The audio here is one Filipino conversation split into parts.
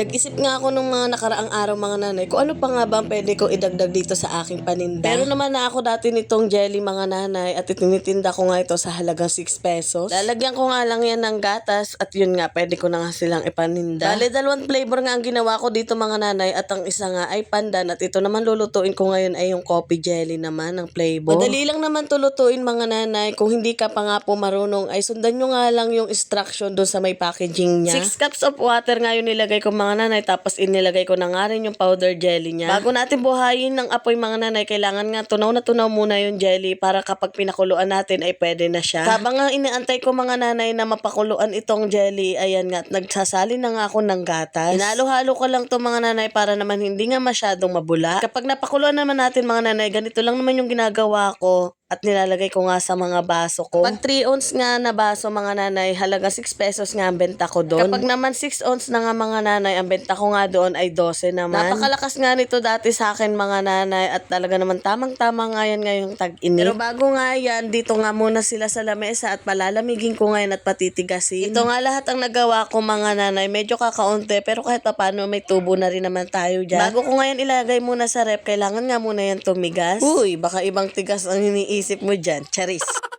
Nag-isip nga ako nung mga nakaraang araw mga nanay kung ano pa nga ba ang pwede ko idagdag dito sa aking paninda. Pero naman na ako dati nitong jelly mga nanay at itinitinda ko nga ito sa halagang 6 pesos. Lalagyan ko nga lang yan ng gatas at yun nga pwede ko na nga silang ipaninda. Bale dalawang flavor nga ang ginawa ko dito mga nanay at ang isa nga ay pandan at ito naman lulutuin ko ngayon ay yung coffee jelly naman ng flavor. Madali lang naman to lutuin mga nanay kung hindi ka pa nga po marunong ay sundan nyo nga lang yung instruction doon sa may packaging niya. 6 cups of water nga yung nilagay ko mga nanay tapos inilagay ko na nga rin yung powder jelly niya. Bago natin buhayin ng apoy mga nanay, kailangan nga tunaw na tunaw muna yung jelly para kapag pinakuluan natin ay pwede na siya. Habang nga inaantay ko mga nanay na mapakuluan itong jelly, ayan nga, nagsasali na nga ako ng gatas. Inalo-halo ko lang to mga nanay para naman hindi nga masyadong mabula. Kapag napakuluan naman natin mga nanay, ganito lang naman yung ginagawa ko at nilalagay ko nga sa mga baso ko. Pag 3 ounce nga na baso mga nanay, halaga 6 pesos nga ang benta ko doon. Kapag naman 6 ounce na nga mga nanay, ang benta ko nga doon ay 12 naman. Napakalakas nga nito dati sa akin mga nanay at talaga naman tamang-tama nga yan ngayong tag-init. Pero bago nga yan, dito nga muna sila sa lamesa at palalamigin ko ngayon at patitigasin. Ito nga lahat ang nagawa ko mga nanay, medyo kakaunti pero kahit pa paano may tubo na rin naman tayo dyan. Bago ko ngayon ilagay muna sa rep, kailangan nga muna yan tumigas. Uy, baka ibang tigas ang iniisip mo dyan. Charis.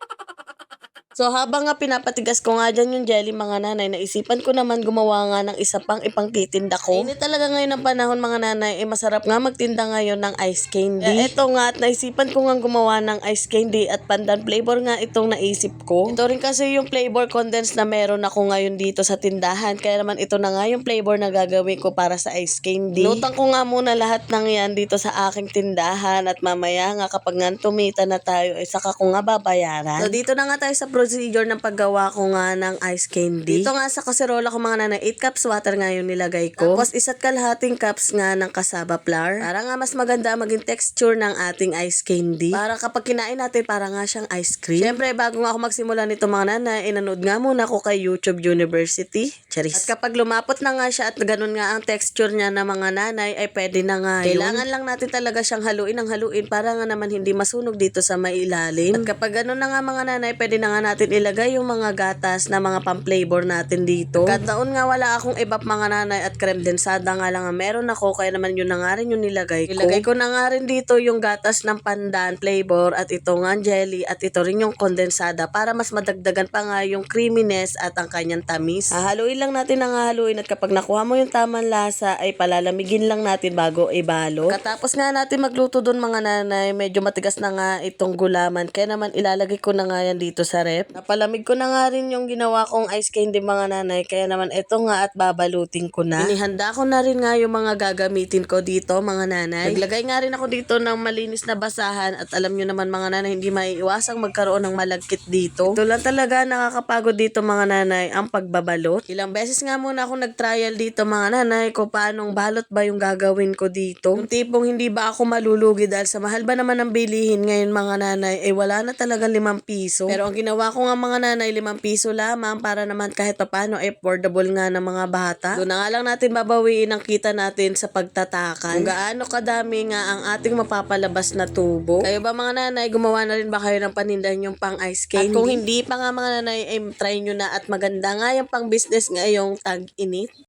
So habang nga pinapatigas ko nga dyan yung jelly mga nanay, naisipan ko naman gumawa nga ng isa pang ipangtitinda ko. Hindi talaga ngayon ang panahon mga nanay, eh masarap nga magtinda ngayon ng ice candy. Eh, eto nga at naisipan ko nga gumawa ng ice candy at pandan flavor nga itong naisip ko. Ito rin kasi yung flavor condensed na meron ako ngayon dito sa tindahan. Kaya naman ito na nga yung flavor na gagawin ko para sa ice candy. Lutang ko nga muna lahat ng yan dito sa aking tindahan at mamaya nga kapag nga tumita na tayo, eh saka ko nga babayaran. So dito na nga tayo sa procedure ng paggawa ko nga ng ice candy. Dito nga sa kaserola ko mga nanay, 8 cups water nga yung nilagay ko. Tapos isa't kalahating cups nga ng cassava flour. Para nga mas maganda maging texture ng ating ice candy. Para kapag kinain natin, para nga siyang ice cream. Siyempre, bago nga ako magsimula nito mga nanay, inanood nga muna ako kay YouTube University. Charis. At kapag lumapot na nga siya at ganun nga ang texture niya na mga nanay, ay pwede na nga yun. Kailangan lang natin talaga siyang haluin ng haluin para nga naman hindi masunog dito sa may ilalim. At kapag ganun na nga mga nanay, pwede na nga natin ilagay yung mga gatas na mga pang-flavor natin dito. Kataon nga wala akong ibap mga nanay at creme densada nga lang ang meron ako, kaya naman yun na nga rin yung nilagay ko. Ilagay ko na nga rin dito yung gatas ng pandan flavor at ito nga jelly at ito rin yung kondensada para mas madagdagan pa nga yung creaminess at ang kanyang tamis. Hahaluin lang natin ang hahaluin at kapag nakuha mo yung tamang lasa ay palalamigin lang natin bago ibalo. Katapos nga natin magluto doon mga nanay, medyo matigas na nga itong gulaman kaya naman ilalagay ko na nga yan dito sa rep. Napalamig ko na nga rin yung ginawa kong ice candy mga nanay kaya naman ito nga at babalutin ko na. Inihanda ko na rin nga yung mga gagamitin ko dito mga nanay. Naglagay nga rin ako dito ng malinis na basahan at alam nyo naman mga nanay hindi maiiwasang magkaroon ng malagkit dito. Ito lang talaga nakakapagod dito mga nanay ang pagbabalot. Ilang beses nga muna ako nag-trial dito mga nanay kung paanong balot ba yung gagawin ko dito. Yung tipong hindi ba ako malulugi dahil sa mahal ba naman ang bilihin ngayon mga nanay eh wala na talaga limang piso. Pero ang ginawa ko nga mga nanay limang piso lamang para naman kahit paano eh, affordable nga ng mga bata. Doon na nga lang natin babawiin ang kita natin sa pagtatakan. Kung gaano kadami nga ang ating mapapalabas na tubo. Kayo ba mga nanay, gumawa na rin ba kayo ng panindahan yung pang ice candy? At kung hindi pa nga mga nanay, eh, try nyo na at maganda nga yung pang business ngayong tag-init.